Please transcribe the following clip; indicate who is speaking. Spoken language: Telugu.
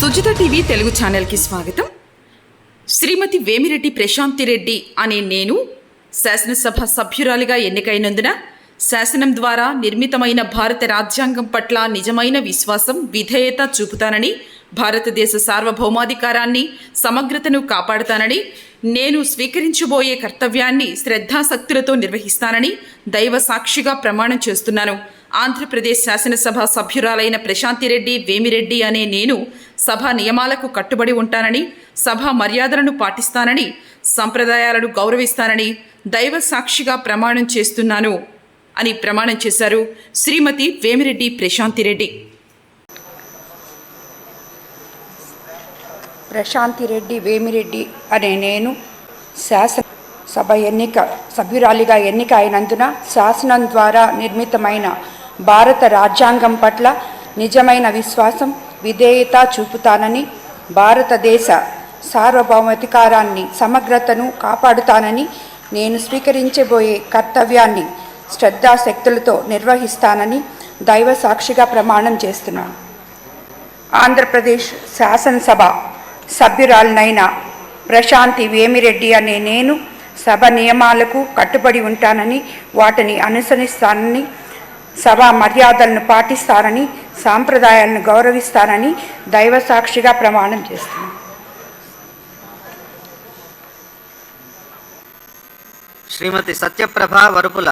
Speaker 1: సుజిత టీవీ తెలుగు ఛానల్కి స్వాగతం. శ్రీమతి వేమిరెడ్డి ప్రశాంతి రెడ్డి అనే నేను శాసనసభ సభ్యురాలిగా ఎన్నికైనందున శాసనం ద్వారా నిర్మితమైన భారత రాజ్యాంగం పట్ల నిజమైన విశ్వాసం విధేయత చూపుతానని భారతదేశ సార్వభౌమాధికారాన్ని సమగ్రతను కాపాడుతానని నేను స్వీకరించబోయే కర్తవ్యాన్ని శ్రద్ధాసక్తులతో నిర్వహిస్తానని దైవ సాక్షిగా ప్రమాణం చేస్తున్నాను. ఆంధ్రప్రదేశ్ శాసనసభ సభ్యురాలైన ప్రశాంతిరెడ్డి వేమిరెడ్డి అనే నేను సభ నియమాలకు కట్టుబడి ఉంటానని సభ మర్యాదలను పాటిస్తానని సంప్రదాయాలను గౌరవిస్తానని దైవ సాక్షిగా ప్రమాణం చేస్తున్నాను అని ప్రమాణం చేశారు శ్రీమతి వేమిరెడ్డి ప్రశాంతిరెడ్డి.
Speaker 2: ప్రశాంతి రెడ్డి వేమిరెడ్డి అనే నేను శాసన సభ ఎన్నిక సభ్యురాలిగా ఎన్నిక అయినందున శాసనం ద్వారా నిర్మితమైన భారత రాజ్యాంగం పట్ల నిజమైన విశ్వాసం విధేయత చూపుతానని భారతదేశ సార్వభౌమాధికారాన్ని సమగ్రతను కాపాడుతానని నేను స్వీకరించబోయే కర్తవ్యాన్ని శ్రద్ధాశక్తులతో నిర్వహిస్తానని దైవ సాక్షిగా ప్రమాణం చేస్తున్నాను. ఆంధ్రప్రదేశ్ శాసనసభ సభ్యురాలనైన ప్రశాంతి వేమిరెడ్డి అనే నేను సభ నియమాలకు కట్టుబడి ఉంటానని వాటిని అనుసరిస్తానని సభ మర్యాదలను పాటిస్తానని సాంప్రదాయాలను గౌరవిస్తానని దైవ సాక్షిగా ప్రమాణం చేస్తున్నాను
Speaker 3: శ్రీమతి సత్యప్రభ వరుపుల